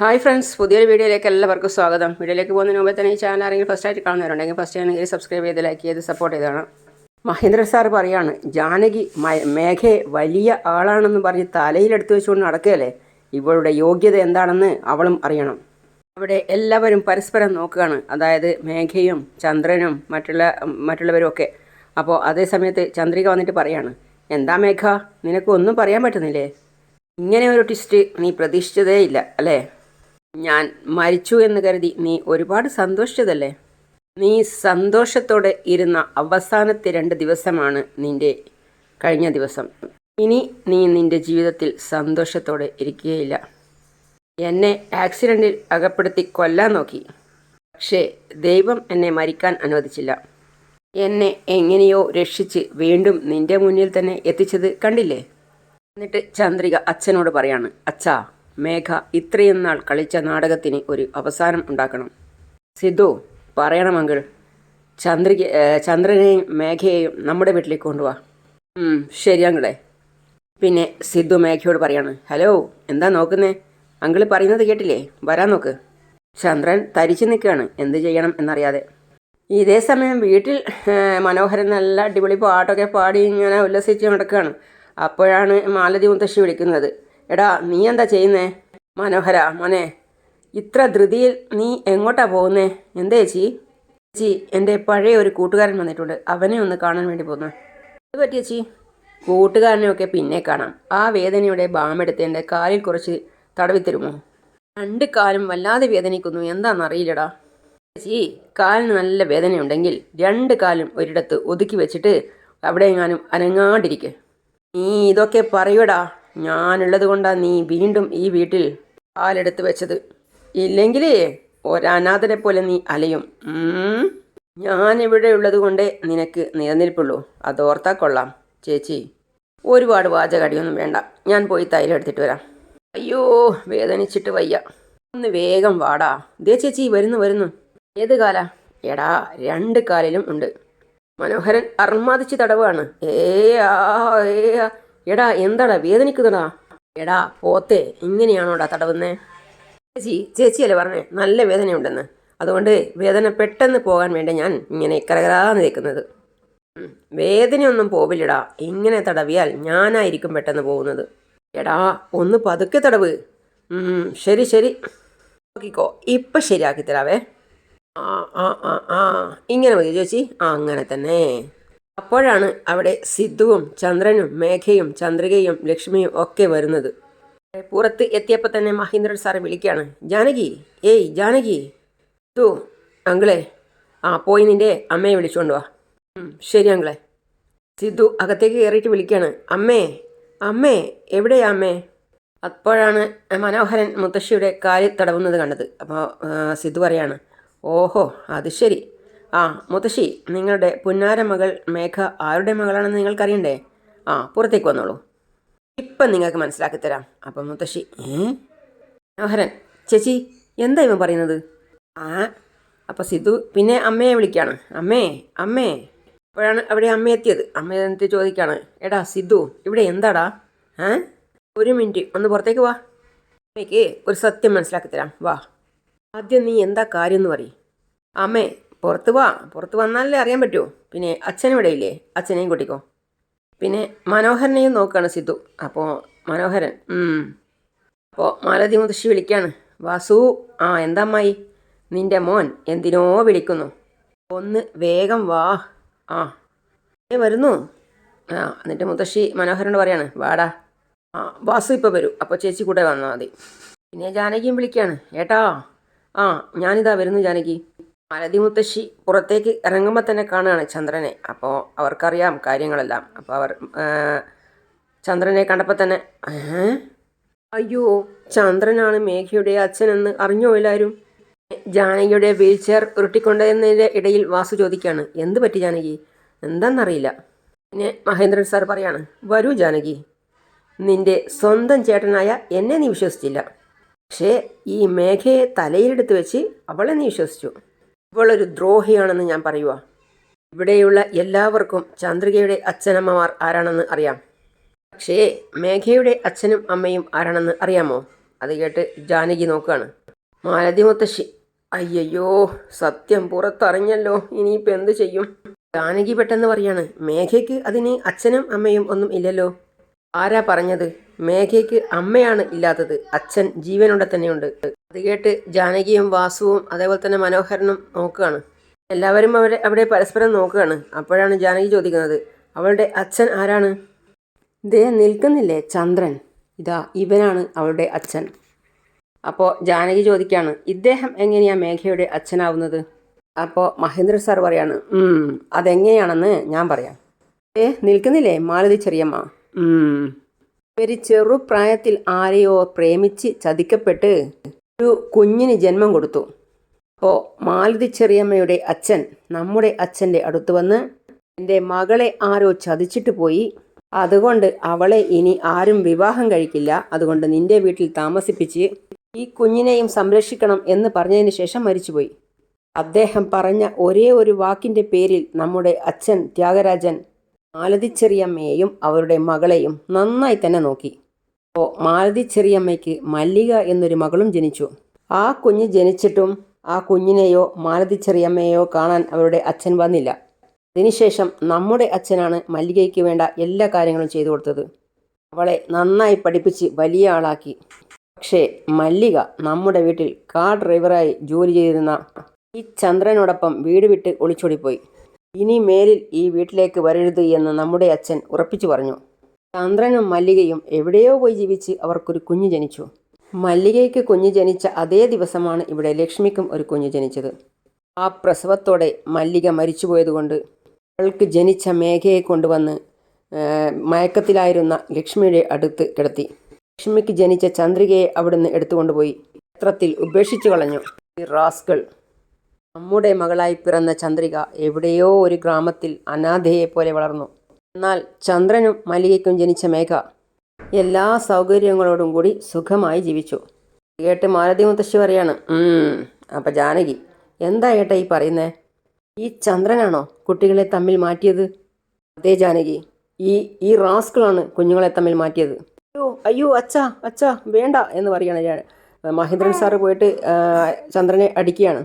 Hi friends പുതിയൊരു വീഡിയോയിലേക്ക് എല്ലാവർക്കും സ്വാഗതം. വീഡിയോയിലേക്ക് പോകുന്നതിന് മുമ്പ് തന്നെ ഈ ചാനൽ ആരെങ്കിലും ഫസ്റ്റ് ആയിട്ട് കാണുന്നവരുണ്ടെങ്കിൽ ഫസ്റ്റ് ആണെങ്കിൽ സബ്സ്ക്രൈബ് ചെയ്ത് ലൈക്ക് ചെയ്ത് സപ്പോർട്ട് ചെയ്താണ്. മഹേന്ദ്ര സാർ പറയാണ് ജാനകി മേഘയെ വലിയ ആളാണെന്ന് പറഞ്ഞ് തലയിലെടുത്ത് വെച്ചുകൊണ്ട് നടക്കുകയല്ലേ? ഇവളുടെ യോഗ്യത എന്താണെന്ന് അവളും അറിയണം. അവിടെ എല്ലാവരും പരസ്പരം നോക്കുകയാണ് അതായത് മേഘയും ചന്ദ്രനും മറ്റുള്ള മറ്റുള്ളവരും ഒക്കെ. അപ്പോൾ അതേ സമയത്ത് ചന്ദ്രിക വന്നിട്ട് പറയാണ് എന്താ മേഘ? നിനക്ക് ഒന്നും പറയാൻ പറ്റുന്നില്ലേ? ഇങ്ങനെ ഒരു ട്വിസ്റ്റ് നീ പ്രതീക്ഷിച്ചതേ ഇല്ല അല്ലേ? ഞാൻ മരിച്ചു എന്ന് കരുതി നീ ഒരുപാട് സന്തോഷിച്ചതല്ലേ? നീ സന്തോഷത്തോടെ ഇരുന്ന അവസാനത്തെ രണ്ട് ദിവസമാണ് നിന്റെ കഴിഞ്ഞ ദിവസം. ഇനി നീ നിന്റെ ജീവിതത്തിൽ സന്തോഷത്തോടെ ഇരിക്കുകയില്ല. എന്നെ ആക്സിഡന്റിൽ അകപ്പെടുത്തി കൊല്ലാൻ നോക്കി. പക്ഷേ ദൈവം എന്നെ മരിക്കാൻ അനുവദിച്ചില്ല. എന്നെ എങ്ങനെയോ രക്ഷിച്ച് വീണ്ടും നിന്റെ മുന്നിൽ തന്നെ എത്തിച്ചത് കണ്ടില്ലേ? എന്നിട്ട് ചന്ദ്രിക അച്ഛനോട് പറയാണ് അച്ഛാ മേഘ ഇത്രയും നാൾ കളിച്ച നാടകത്തിന് ഒരു അവസാനം ഉണ്ടാക്കണം. സിദ്ധു പറയണമെങ്കിൽ അങ്കിൾ ചന്ദ്രിക ചന്ദ്രനെയും മേഘയെയും നമ്മുടെ വീട്ടിലേക്ക് കൊണ്ടുപോവാ ശരി അങ്കിളെ. പിന്നെ സിദ്ധു മേഘയോട് പറയാണ് ഹലോ എന്താ നോക്കുന്നേ? അങ്കിൾ പറയുന്നത് കേട്ടില്ലേ? വരാൻ നോക്ക്. ചന്ദ്രൻ തരിച്ചു നിൽക്കുകയാണ് എന്ത് ചെയ്യണം എന്നറിയാതെ. ഇതേ സമയം വീട്ടിൽ മനോഹരൻ നല്ല അടിപൊളി പാട്ടൊക്കെ പാടി ഇങ്ങനെ ഉല്ലസിച്ച് നടക്കുകയാണ്. അപ്പോഴാണ് മാലതി മുത്തശ്ശി വിളിക്കുന്നത്. എടാ നീ എന്താ ചെയ്യുന്നേ? മനോഹര മോനെ. ഇത്ര ധൃതിയിൽ നീ എങ്ങോട്ടാ പോകുന്നേ? എന്താ ചേച്ചി? ചേച്ചി എന്റെ പഴയ ഒരു കൂട്ടുകാരൻ വന്നിട്ടുണ്ട്. അവനെ ഒന്ന് കാണാൻ വേണ്ടി പോകുന്നു അത് പറ്റി ചേച്ചി? കൂട്ടുകാരനെയൊക്കെ പിന്നെ കാണാം. ആ വേദനയുടെ ബാമെടുത്ത് എന്റെ കാലിൽ കുറച്ച് തടവി രണ്ട് കാലും വല്ലാതെ വേദനിക്കുന്നു. എന്താണെന്നറിയില്ലടാ ചേച്ചി കാലിന് നല്ല വേദനയുണ്ടെങ്കിൽ രണ്ട് കാലും ഒരിടത്ത് ഒതുക്കി വെച്ചിട്ട് അവിടെ എങ്ങാനും അനങ്ങാണ്ടിരിക്കെ. നീ ഇതൊക്കെ പറയൂടാ ഞാനുള്ളത് കൊണ്ടാണ് നീ വീണ്ടും ഈ വീട്ടിൽ കാലെടുത്ത് വെച്ചത്. ഇല്ലെങ്കിൽ ഒരനാഥനെ പോലെ നീ അലയും. ഞാനിവിടെ ഉള്ളത് കൊണ്ടേ നിനക്ക് നിലനിൽപ്പുള്ളൂ. അതോർത്താ കൊള്ളാം. ചേച്ചി ഒരുപാട് വാചകടിയൊന്നും വേണ്ട. ഞാൻ പോയി തൈലം എടുത്തിട്ട് വരാം. അയ്യോ വേദനിച്ചിട്ട് വയ്യ. ഒന്ന് വേഗം വാടാ. ദേ ചേച്ചി വരുന്നു വരുന്നു. ഏത് കാല? എടാ രണ്ട് കാലിലും ഉണ്ട്. മനോഹരൻ അർമാദിച്ച് തടവാണ് ഏ ആ ഏ ആ. എടാ എന്താടാ? വേദനിക്കുന്നടാ. എടാ പോത്തെ ഇങ്ങനെയാണോടാ തടവുന്നേ? ചേച്ചി ചേച്ചിയല്ലേ പറഞ്ഞേ നല്ല വേദനയുണ്ടെന്ന്. അതുകൊണ്ട് വേദന പെട്ടെന്ന് പോകാൻ വേണ്ടി ഞാൻ ഇങ്ങനെ കരകരാന്ന് നിൽക്കുന്നത് വേദനയൊന്നും പോവില്ലടാ. ഇങ്ങനെ തടവിയാൽ ഞാനായിരിക്കും പെട്ടെന്ന് പോകുന്നത്. എടാ ഒന്ന് പതുക്കെ തടവ്. ശരി ശരി. നോക്കിക്കോ ഇപ്പം ശരിയാക്കി തരാവേ. ആ ആ ആ ആ. ഇങ്ങനെ മതി ചേച്ചി. അങ്ങനെ തന്നെ. അപ്പോഴാണ് അവിടെ സിദ്ധുവും ചന്ദ്രനും മേഘയും ചന്ദ്രികയും ലക്ഷ്മിയും ഒക്കെ വരുന്നത്. പുറത്ത് എത്തിയപ്പോൾ തന്നെ മഹേന്ദ്രൻ സാറ് വിളിക്കുകയാണ് ജാനകി ഏയ് ജാനകി തൂ അങ്കിളെ ആ പോയി നിന്റെ അമ്മയെ വിളിച്ചുകൊണ്ട് വാ. ശരി അങ്കിളെ. സിദ്ധു അകത്തേക്ക് കയറിയിട്ട് വിളിക്കുകയാണ് അമ്മേ അമ്മേ എവിടെയാ അമ്മേ? അപ്പോഴാണ് മനോഹരൻ മുത്തശ്ശിയുടെ കാലിൽ തടവുന്നത് കണ്ടത്. അപ്പോൾ സിദ്ധു പറയാണ് ഓഹോ അത് ശരി. ആ മുത്തശ്ശി നിങ്ങളുടെ പുന്നാര മകൾ മേഘ ആരുടെ മകളാണെന്ന് നിങ്ങൾക്കറിയണ്ടേ? ആ പുറത്തേക്ക് വന്നോളൂ. ഇപ്പം നിങ്ങൾക്ക് മനസ്സിലാക്കി തരാം. അപ്പം മുത്തശ്ശി. ഏ? മനോഹരൻ ചേച്ചി എന്താ ഇവൻ പറയുന്നത്? ആ അപ്പോൾ സിദ്ധു പിന്നെ അമ്മയെ വിളിക്കുകയാണ് അമ്മേ അമ്മേ. അപ്പോഴാണ് അവിടെ അമ്മ എത്തിയത്. അമ്മ എന്നിട്ട് ചോദിക്കുകയാണ് എടാ സിദ്ധു ഇവിടെ എന്താടാ? ഏ? ഒരു മിനിറ്റ് ഒന്ന് പുറത്തേക്ക് വാ. അമ്മയ്ക്ക് ഒരു സത്യം മനസ്സിലാക്കി തരാം. വാ. ആദ്യം നീ എന്താ കാര്യം എന്ന് പറയും. അമ്മേ പുറത്ത് വാ പുറത്ത് വന്നാലല്ലേ അറിയാൻ പറ്റുമോ പിന്നെ അച്ഛൻ ഇവിടെ ഇല്ലേ? അച്ഛനെയും കൂട്ടിക്കോ. പിന്നെ മനോഹരനെയും നോക്കുകയാണ് സിദ്ധു. അപ്പോൾ മനോഹരൻ. അപ്പോൾ മാലതി മുത്തശ്ശി വിളിക്കുകയാണ് വാസു ആ എന്താ നിന്റെ മോൻ എന്തിനോ വിളിക്കുന്നു. ഒന്ന് വേഗം വാ. ആ. ഏ വരുന്നു. ആ എന്നിട്ട് മുത്തശ്ശി മനോഹരനോട് പറയാണ് വാടാ. ആ വാസു ഇപ്പോൾ വരൂ. അപ്പോൾ ചേച്ചി കൂടെ വന്നാൽ മതി. പിന്നെ ജാനകിയും വിളിക്കുകയാണ് ഏട്ടാ ആ ഞാനിതാ വരുന്നു ജാനകി. മാലതി മുത്തശ്ശി പുറത്തേക്ക് ഇറങ്ങുമ്പോൾ തന്നെ കാണുകയാണ് ചന്ദ്രനെ. അപ്പോൾ അവർക്കറിയാം കാര്യങ്ങളെല്ലാം. അപ്പോൾ അവർ ചന്ദ്രനെ കണ്ടപ്പോൾ തന്നെ അയ്യോ ചന്ദ്രനാണ് മേഘയുടെ അച്ഛനെന്ന് അറിഞ്ഞോ എല്ലാവരും ജാനകിയുടെ വീൽ ചെയർ ഉരുട്ടിക്കൊണ്ടതിന്റെ ഇടയിൽ വാസു ചോദിക്കുകയാണ് എന്ത് പറ്റി ജാനകി? എന്താണെന്നറിയില്ല പിന്നെ മഹേന്ദ്രൻ സാർ പറയാണ് വരൂ ജാനകി. നിന്റെ സ്വന്തം ചേട്ടനായ എന്നെ നീ വിശ്വസിച്ചില്ല. പക്ഷേ ഈ മേഘയെ തലയിലെടുത്ത് വെച്ച് അവളെ നീ വിശ്വസിച്ചു. ഇവളൊരു ദ്രോഹിയാണെന്ന് ഞാൻ പറയുക ഇവിടെയുള്ള എല്ലാവർക്കും ചന്ദ്രികയുടെ അച്ഛനമ്മമാർ ആരാണെന്ന് അറിയാം. പക്ഷേ മേഘയുടെ അച്ഛനും അമ്മയും ആരാണെന്ന് അറിയാമോ? അത് കേട്ട് ജാനകി നോക്കുകയാണ് മാലതി മുത്തശ്ശി അയ്യയ്യോ സത്യം പുറത്തറിഞ്ഞല്ലോ. ഇനിയിപ്പോൾ എന്ത് ചെയ്യും? ജാനകി പെട്ടെന്ന് പറയാണ് മേഘയ്ക്ക് അതിന് അച്ഛനും അമ്മയും ഒന്നും ഇല്ലല്ലോ. ആരാ പറഞ്ഞത്? മേഘയ്ക്ക് അമ്മയാണ് ഇല്ലാത്തത്. അച്ഛൻ ജീവനോടെ തന്നെയുണ്ട്. അത് കേട്ട് ജാനകിയും വാസുവും അതേപോലെ തന്നെ മനോഹരനും നോക്കുകയാണ്. എല്ലാവരും അവരെ അവിടെ പരസ്പരം നോക്കുകയാണ്. അപ്പോഴാണ് ജാനകി ചോദിക്കുന്നത് അവളുടെ അച്ഛൻ ആരാണ്? ദേ നിൽക്കുന്നില്ലേ ചന്ദ്രൻ. ഇതാ ഇവനാണ് അവളുടെ അച്ഛൻ. അപ്പോൾ ജാനകി ചോദിക്കുകയാണ് ഇദ്ദേഹം എങ്ങനെയാണ് മേഘയുടെ അച്ഛനാവുന്നത്? അപ്പോൾ മഹേന്ദ്ര സാർ പറയാണ് "ഉം, അതെങ്ങനെയാണെന്ന് ഞാൻ പറയാം. ഏ നിൽക്കുന്നില്ലേ മാലതി ചെറിയമ്മ? ഒരു ചെറുപ്രായത്തിൽ ആരെയോ പ്രേമിച്ച് ചതിക്കപ്പെട്ട് ഒരു കുഞ്ഞിന് ജന്മം കൊടുത്തു. അപ്പോൾ മാലതി ചെറിയമ്മയുടെ അച്ഛൻ നമ്മുടെ അച്ഛന്റെ അടുത്ത് വന്ന് എന്റെ മകളെ ആരോ ചതിച്ചിട്ട് പോയി. അതുകൊണ്ട് അവളെ ഇനി ആരും വിവാഹം കഴിക്കില്ല. അതുകൊണ്ട് നിന്റെ വീട്ടിൽ താമസിപ്പിച്ച് ഈ കുഞ്ഞിനെയും സംരക്ഷിക്കണം എന്ന് പറഞ്ഞതിന് ശേഷം മരിച്ചുപോയി. അദ്ദേഹം പറഞ്ഞ ഒരേ ഒരു വാക്കിന്റെ പേരിൽ നമ്മുടെ അച്ഛൻ ത്യാഗരാജൻ മാലതിച്ചെറിയമ്മയെയും അവരുടെ മകളെയും നന്നായി തന്നെ നോക്കി. അപ്പോൾ മാലതിച്ചെറിയമ്മയ്ക്ക് മല്ലിക എന്നൊരു മകളും ജനിച്ചു. ആ കുഞ്ഞ് ജനിച്ചിട്ടും ആ കുഞ്ഞിനെയോ മാലതിച്ചെറിയമ്മയെയോ കാണാൻ അവരുടെ അച്ഛൻ വന്നില്ല. അതിനുശേഷം നമ്മുടെ അച്ഛനാണ് മല്ലികയ്ക്ക് വേണ്ട എല്ലാ കാര്യങ്ങളും ചെയ്തു കൊടുത്തത്. അവളെ നന്നായി പഠിപ്പിച്ച് വലിയ ആളാക്കി. പക്ഷേ മല്ലിക നമ്മുടെ വീട്ടിൽ കാർ ഡ്രൈവറായി ജോലി ചെയ്തിരുന്ന ഈ ചന്ദ്രനോടൊപ്പം വീട് വിട്ട് ഒളിച്ചോടിപ്പോയി. ഇനി മേലിൽ ഈ വീട്ടിലേക്ക് വരരുത് എന്ന് നമ്മുടെ അച്ഛൻ ഉറപ്പിച്ചു പറഞ്ഞു. ചന്ദ്രനും മല്ലികയും എവിടെയോ പോയി ജീവിച്ച് അവർക്കൊരു കുഞ്ഞു ജനിച്ചു. മല്ലികയ്ക്ക് കുഞ്ഞു ജനിച്ച അതേ ദിവസമാണ് ഇവിടെ ലക്ഷ്മിക്കും ഒരു കുഞ്ഞു ജനിച്ചത്. ആ പ്രസവത്തോടെ മല്ലിക മരിച്ചുപോയതുകൊണ്ട് അവൾക്ക് ജനിച്ച മേഘയെ കൊണ്ടുവന്ന് മയക്കത്തിലായിരുന്ന ലക്ഷ്മിയുടെ അടുത്ത് കിടത്തി. ലക്ഷ്മിക്ക് ജനിച്ച ചന്ദ്രികയെ അവിടുന്ന് എടുത്തുകൊണ്ടുപോയി. ചിത്രത്തിൽ ഉപേക്ഷിച്ചു കളഞ്ഞു. റാസ്കൾ നമ്മുടെ മകളായി പിറന്ന ചന്ദ്രിക എവിടെയോ ഒരു ഗ്രാമത്തിൽ അനാഥയെ പോലെ വളർന്നു. എന്നാൽ ചന്ദ്രനും മല്ലികയ്ക്കും ജനിച്ച മേഘ എല്ലാ സൗകര്യങ്ങളോടും കൂടി സുഖമായി ജീവിച്ചു. കേട്ട് മാലതി മുത്തശ്ശി പറയാണ് അപ്പം ജാനകി എന്താ ഏട്ടാ ഈ പറയുന്നേ? ഈ ചന്ദ്രനാണോ കുട്ടികളെ തമ്മിൽ മാറ്റിയത്? അതേ ജാനകി ഈ ഈ റാസ്കളാണ് കുഞ്ഞുങ്ങളെ തമ്മിൽ മാറ്റിയത്. അയ്യോ അയ്യോ അച്ഛാ അച്ഛാ വേണ്ട എന്ന് പറയുകയാണ് മഹേന്ദ്രൻ സാറ് പോയിട്ട് ചന്ദ്രനെ അടിക്കുകയാണ്.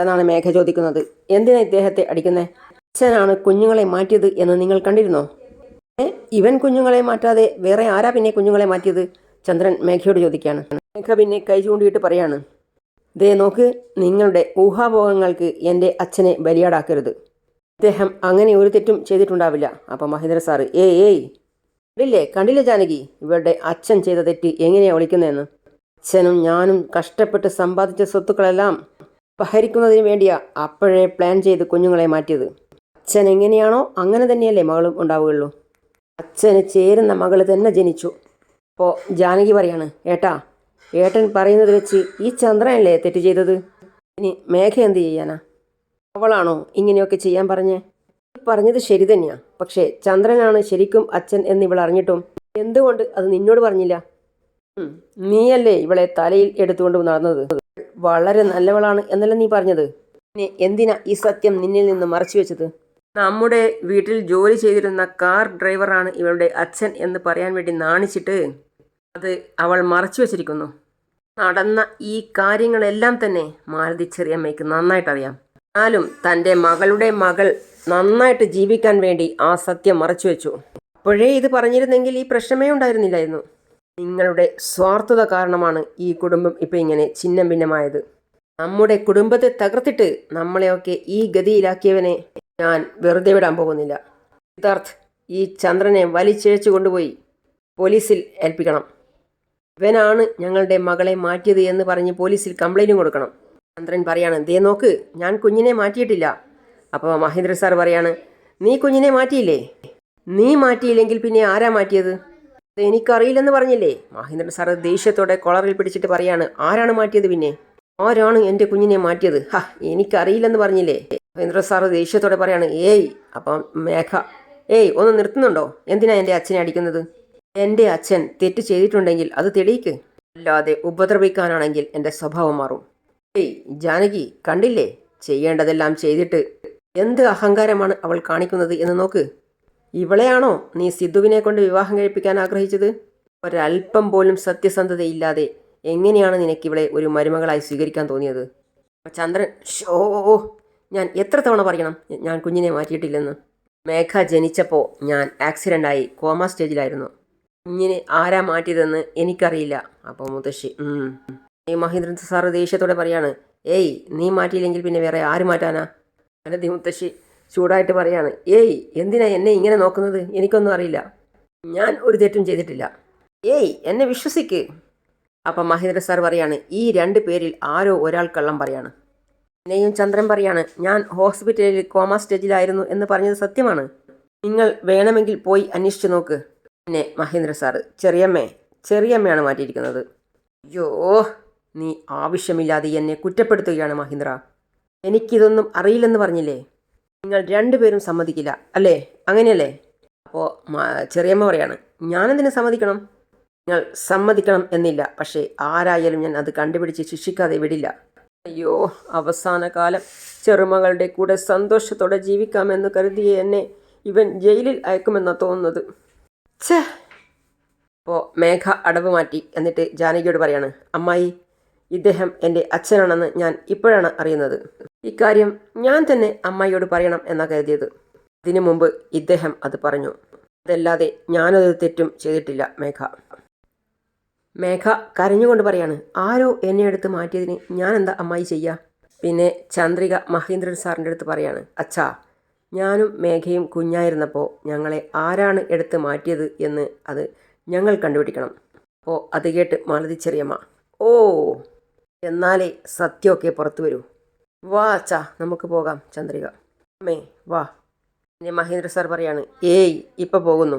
എന്നാണ് മേഘ ചോദിക്കുന്നത്. എന്തിനാ ഇദ്ദേഹത്തെ അടിക്കുന്നേ? അച്ഛനാണ് കുഞ്ഞുങ്ങളെ മാറ്റിയത് എന്ന് നിങ്ങൾ കണ്ടിരുന്നോ? ഇവൻ കുഞ്ഞുങ്ങളെ മാറ്റാതെ വേറെ ആരാ പിന്നെ കുഞ്ഞുങ്ങളെ മാറ്റിയത്? ചന്ദ്രൻ മേഘയോട് ചോദിക്കുകയാണ്. മേഘ പിന്നെ കൈ ചൂണ്ടിയിട്ട് പറയാണ്. ദേ നോക്ക് നിങ്ങളുടെ ഊഹാഭോഗങ്ങൾക്ക് എന്റെ അച്ഛനെ ബലിയാടാക്കരുത്. അദ്ദേഹം അങ്ങനെ ഒരു തെറ്റും ചെയ്തിട്ടുണ്ടാവില്ല. അപ്പം മഹേന്ദ്ര സാറ് ഏയ് ഏയ് കണ്ടില്ലേ കണ്ടില്ല ജാനകി? ഇവരുടെ അച്ഛൻ ചെയ്ത തെറ്റ് എങ്ങനെയാണ് വിളിക്കുന്നതെന്ന് അച്ഛനും ഞാനും കഷ്ടപ്പെട്ട് സമ്പാദിച്ച സ്വത്തുക്കളെല്ലാം അപഹരിക്കുന്നതിന് വേണ്ടിയാ അപ്പോഴേ പ്ലാൻ ചെയ്ത് കുഞ്ഞുങ്ങളെ മാറ്റിയത്. അച്ഛൻ എങ്ങനെയാണോ അങ്ങനെ തന്നെയല്ലേ മകളും ഉണ്ടാവുകയുള്ളൂ. അച്ഛന് ചേരുന്ന മകൾ തന്നെ ജനിച്ചു. അപ്പോൾ ജാനകി പറയാണ് ഏട്ടാ ഏട്ടൻ പറയുന്നത് വെച്ച് ഈ ചന്ദ്രനല്ലേ തെറ്റ് ചെയ്തത്? ഇനി മേഘ എന്ത് ചെയ്യാനാ? അവളാണോ ഇങ്ങനെയൊക്കെ ചെയ്യാൻ പറഞ്ഞേ? പറഞ്ഞത് ശരി തന്നെയാ. പക്ഷേ ചന്ദ്രനാണ് ശരിക്കും അച്ഛൻ എന്ന് ഇവൾ അറിഞ്ഞിട്ടും എന്തുകൊണ്ട് അത് നിന്നോട് പറഞ്ഞില്ല? നീയല്ലേ ഇവളെ തലയിൽ എടുത്തുകൊണ്ട് നടന്നത്? വളരെ നല്ലവളാണ് എന്നല്ല നീ പറഞ്ഞത്? പിന്നെ എന്തിനാ ഈ സത്യം നിന്നിൽ നിന്ന് മറച്ചു വെച്ചത്? നമ്മുടെ വീട്ടിൽ ജോലി ചെയ്തിരുന്ന കാർ ഡ്രൈവറാണ് ഇവളുടെ അച്ഛൻ എന്ന് പറയാൻ വേണ്ടി നാണിച്ചിട്ട് അത് അവൾ മറച്ചു വെച്ചിരിക്കുന്നു. നടന്ന ഈ കാര്യങ്ങളെല്ലാം തന്നെ മാലതി ചെറിയമ്മയ്ക്ക് നന്നായിട്ട് അറിയാം എന്നാലും തന്റെ മകളുടെ മകൾ നന്നായിട്ട് ജീവിക്കാൻ വേണ്ടി ആ സത്യം മറച്ചു വെച്ചു. അപ്പോഴേ ഇത് പറഞ്ഞിരുന്നെങ്കിൽ ഈ പ്രശ്നമേ ഉണ്ടായിരുന്നില്ലായിരുന്നു. നിങ്ങളുടെ സ്വാർത്ഥത കാരണമാണ് ഈ കുടുംബം ഇപ്പം ഇങ്ങനെ ചിഹ്നം ഭിന്നമായത്. നമ്മുടെ കുടുംബത്തെ തകർത്തിട്ട് നമ്മളെയൊക്കെ ഈ ഗതിയിലാക്കിയവനെ ഞാൻ വെറുതെ വിടാൻ പോകുന്നില്ല. സിദ്ധാർത്ഥ് ഈ ചന്ദ്രനെ വലിച്ചേച്ചു കൊണ്ടുപോയി പോലീസിൽ ഏൽപ്പിക്കണം. ഇവനാണ് ഞങ്ങളുടെ മകളെ മാറ്റിയത് എന്ന് പറഞ്ഞ് പോലീസിൽ കംപ്ലൈന്റും കൊടുക്കണം. ചന്ദ്രൻ പറയാണ് ദേ നോക്ക് ഞാൻ കുഞ്ഞിനെ മാറ്റിയിട്ടില്ല. അപ്പോൾ മഹേന്ദ്ര സാർ പറയാണ് നീ കുഞ്ഞിനെ മാറ്റിയില്ലേ? നീ മാറ്റിയില്ലെങ്കിൽ പിന്നെ ആരാ മാറ്റിയത്? "ഇത് എനിക്കറിയില്ലെന്ന് പറഞ്ഞില്ലേ? മഹേന്ദ്രൻ സാർ ദേഷ്യത്തോടെ കൊളറിൽ പിടിച്ചിട്ട് പറയാണ് ആരാണ് മാറ്റിയത് പിന്നെ? ആരാണ് എന്റെ കുഞ്ഞിനെ മാറ്റിയത്? ഹാ എനിക്കറിയില്ലെന്ന് പറഞ്ഞില്ലേ? മഹേന്ദ്ര സാറ് ദേഷ്യത്തോടെ പറയാണ് ഏയ് അപ്പം മേഘ ഏയ് ഒന്ന് നിർത്തുന്നുണ്ടോ? എന്തിനാ എന്റെ അച്ഛനെ അടിക്കുന്നത്? എന്റെ അച്ഛൻ തെറ്റ് ചെയ്തിട്ടുണ്ടെങ്കിൽ അത് തെളിയിക്ക്. അല്ലാതെ ഉപദ്രവിക്കാനാണെങ്കിൽ എന്റെ സ്വഭാവം മാറും. ഏയ് ജാനകി കണ്ടില്ലേ? ചെയ്യേണ്ടതെല്ലാം ചെയ്തിട്ട് എന്ത് അഹങ്കാരമാണ് അവൾ കാണിക്കുന്നത് എന്ന് നോക്ക്. ഇവളെയാണോ നീ സിദ്ധുവിനെ കൊണ്ട് വിവാഹം കഴിപ്പിക്കാൻ ആഗ്രഹിച്ചത്? ഒരല്പം പോലും സത്യസന്ധതയില്ലാതെ എങ്ങനെയാണ് നിനക്ക് ഇവളെ ഒരു മരുമകളായി സ്വീകരിക്കാൻ തോന്നിയത്? ചന്ദ്രൻ ഷോ ഞാൻ എത്ര തവണ പറയണം ഞാൻ കുഞ്ഞിനെ മാറ്റിയിട്ടില്ലെന്ന്? മേഘ ജനിച്ചപ്പോൾ ഞാൻ ആക്സിഡന്റായി കോമ സ്റ്റേജിലായിരുന്നു. കുഞ്ഞിനെ ആരാ മാറ്റിയതെന്ന് എനിക്കറിയില്ല. അപ്പോൾ മുത്തശ്ശി ഈ മഹേന്ദ്രൻ സാറ് ദേഷ്യത്തോടെ പറയാണ് ഏയ് നീ മാറ്റിയില്ലെങ്കിൽ പിന്നെ വേറെ ആര് മാറ്റാനാ? അല്ലെ മുത്തശ്ശി. ചൂടായിട്ട് പറയാണ് ഏയ് എന്തിനാ എന്നെ ഇങ്ങനെ നോക്കുന്നത്? എനിക്കൊന്നും അറിയില്ല. ഞാൻ ഒരു തെറ്റും ചെയ്തിട്ടില്ല. ഏയ് എന്നെ വിശ്വസിക്ക്. അപ്പം മഹേന്ദ്ര സാർ പറയാണ് ഈ രണ്ട് പേരിൽ ആരോ ഒരാൾ കള്ളം പറയാണ്. എന്നെയും ചന്ദ്രൻ പറയാണ് ഞാൻ ഹോസ്പിറ്റലിൽ കോമ സ്റ്റേജിലായിരുന്നു എന്ന് പറഞ്ഞത് സത്യമാണ്. നിങ്ങൾ വേണമെങ്കിൽ പോയി അന്വേഷിച്ചു നോക്ക്. പിന്നെ മഹേന്ദ്ര സാറ് ചെറിയമ്മേ ചെറിയമ്മയാണ് മാറ്റിയിരിക്കുന്നത്. അയ്യോ നീ ആവശ്യമില്ലാതെ എന്നെ കുറ്റപ്പെടുത്തുകയാണ് മഹീന്ദ്ര. എനിക്കിതൊന്നും അറിയില്ലെന്ന് പറഞ്ഞില്ലേ? നിങ്ങൾ രണ്ടുപേരും സമ്മതിക്കില്ല. അല്ലേ? അങ്ങനെയല്ലേ? അപ്പോൾ ചെറിയമ്മ പറയാണ് ഞാനെന്തിനു സമ്മതിക്കണം? നിങ്ങൾ സമ്മതിക്കണം എന്നില്ല. പക്ഷേ ആരായാലും ഞാൻ അത് കണ്ടുപിടിച്ച് ശിക്ഷിക്കാതെ വിടില്ല. അയ്യോ അവസാന കാലം. ചെറുമകളുടെ കൂടെ സന്തോഷത്തോടെ ജീവിക്കാമെന്ന് കരുതിയ എന്നെ ഇവൻ ജയിലിൽ അയക്കുമെന്നാണ് തോന്നുന്നത്. ഛേ! അപ്പോൾ മേഘ അടവ് മാറ്റി. എന്നിട്ട് ജാനകിയോട് പറയാണ് അമ്മായി ഇദ്ദേഹം എന്റെ അച്ഛനാണെന്ന് ഞാൻ ഇപ്പോഴാണ് അറിയുന്നത്. ഇക്കാര്യം ഞാൻ തന്നെ അമ്മായിയോട് പറയണം എന്നാ കരുതിയത്. അതിനു മുമ്പ് ഇദ്ദേഹം അത് പറഞ്ഞു. അതല്ലാതെ ഞാനൊരു തെറ്റും ചെയ്തിട്ടില്ല മേഘ. മേഘ കരഞ്ഞുകൊണ്ട് പറയാണ് ആരോ എന്നെ എടുത്ത് മാറ്റിയതിന് ഞാൻ എന്താ അമ്മായി ചെയ്യുക പിന്നെ ചന്ദ്രിക മഹേന്ദ്രൻ സാറിന്റെ അടുത്ത് പറയാണ് അച്ഛാ ഞാനും മേഘയും കുഞ്ഞായിരുന്നപ്പോൾ ഞങ്ങളെ ആരാണ് എടുത്ത് മാറ്റിയത് എന്ന് അത് ഞങ്ങൾ കണ്ടുപിടിക്കണം. അപ്പോൾ അത് കേട്ട് മാലതി ചെറിയമ്മ ഓ എന്നാലേ സത്യമൊക്കെ പുറത്തു വരൂ. വാ അച്ഛ നമുക്ക് പോകാം ചന്ദ്രിക. അമ്മേ വാ. പിന്നെ മഹേന്ദ്ര സാർ പറയാണ് ഏയ് ഇപ്പം പോകുന്നു.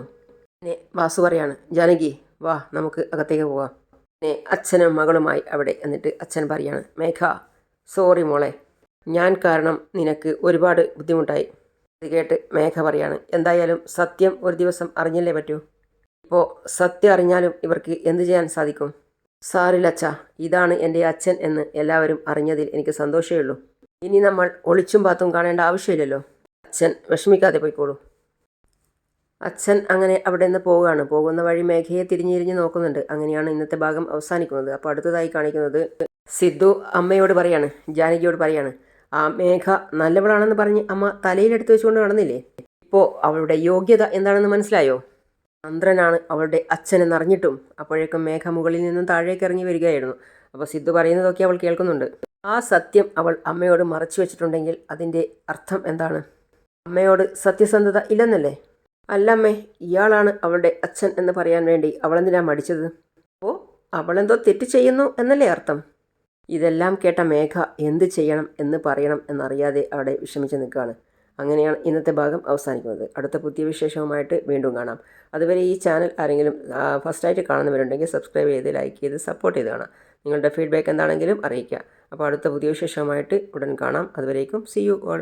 പിന്നെ വാസു പറയാണ് ജാനകി വാ നമുക്ക് അകത്തേക്ക് പോകാം. പിന്നെ അച്ഛനും മകളുമായി അവിടെ എന്നിട്ട് അച്ഛൻ പറയാണ് മേഘ സോറി മോളെ ഞാൻ കാരണം നിനക്ക് ഒരുപാട് ബുദ്ധിമുട്ടായി. ഇത് കേട്ട് മേഘ പറയാണ് എന്തായാലും സത്യം ഒരു ദിവസം അറിഞ്ഞല്ലേ പറ്റൂ? ഇപ്പോൾ സത്യം അറിഞ്ഞാലും ഇവർക്ക് എന്ത് ചെയ്യാൻ സാധിക്കും? സാറിലച്ച ഇതാണ് എന്റെ അച്ഛൻ എന്ന് എല്ലാവരും അറിഞ്ഞതിൽ എനിക്ക് സന്തോഷമേ ഉള്ളൂ. ഇനി നമ്മൾ ഒളിച്ചും പാത്തും കാണേണ്ട ആവശ്യമില്ലല്ലോ. അച്ഛൻ വിഷമിക്കാതെ പോയിക്കോളൂ. അച്ഛൻ അങ്ങനെ അവിടെ നിന്ന് പോവുകയാണ്. പോകുന്ന വഴി മേഘയെ തിരിഞ്ഞിരിഞ്ഞ് നോക്കുന്നുണ്ട്. അങ്ങനെയാണ് ഇന്നത്തെ ഭാഗം അവസാനിക്കുന്നത്. അപ്പോൾ അടുത്തതായി കാണിക്കുന്നത് സിദ്ധു അമ്മയോട് പറയാണ്. ജാനകിയോട് പറയാണ്. ആ മേഘ നല്ലവളാണെന്ന് പറഞ്ഞ് അമ്മ തലയിലെടുത്ത് വെച്ചുകൊണ്ട് നടന്നില്ലേ? ഇപ്പോൾ അവളുടെ യോഗ്യത എന്താണെന്ന് മനസ്സിലായോ? ചന്ദ്രനാണ് അവളുടെ അച്ഛനെന്നറിഞ്ഞിട്ടും അപ്പോഴേക്കും മേഘ മുകളിൽ നിന്നും താഴേക്ക് ഇറങ്ങി വരികയായിരുന്നു. അപ്പോൾ സിദ്ധു പറയുന്നതൊക്കെ അവൾ കേൾക്കുന്നുണ്ട്. ആ സത്യം അവൾ അമ്മയോട് മറച്ചു വെച്ചിട്ടുണ്ടെങ്കിൽ അതിന്റെ അർത്ഥം എന്താണ്? അമ്മയോട് സത്യസന്ധത ഇല്ലെന്നല്ലേ? അല്ലമ്മേ ഇയാളാണ് അവളുടെ അച്ഛൻ എന്ന് പറയാൻ വേണ്ടി അവളെന്തിനാ മടിച്ചത്? അപ്പോൾ അവളെന്തോ തെറ്റ് ചെയ്യുന്നു എന്നല്ലേ അർത്ഥം? ഇതെല്ലാം കേട്ട മേഘ എന്ത് ചെയ്യണം എന്ന് പറയണം എന്നറിയാതെ അവിടെ വിഷമിച്ച് നിൽക്കുകയാണ്. അങ്ങനെയാണ് ഇന്നത്തെ ഭാഗം അവസാനിക്കുന്നത്. അടുത്ത പുതിയ വിശേഷവുമായിട്ട് വീണ്ടും കാണാം. അതുവരെ ഈ ചാനൽ ആരെങ്കിലും ഫസ്റ്റായിട്ട് കാണുന്നവരുണ്ടെങ്കിൽ സബ്സ്ക്രൈബ് ചെയ്ത് ലൈക്ക് ചെയ്ത് സപ്പോർട്ട് ചെയ്ത് കാണാം. നിങ്ങളുടെ ഫീഡ്ബാക്ക് എന്താണെങ്കിലും അറിയിക്കുക. അപ്പോൾ അടുത്ത പുതിയ വിശേഷവുമായിട്ട് ഉടൻ കാണാം. അതുവരേക്കും സി യു ഓൾ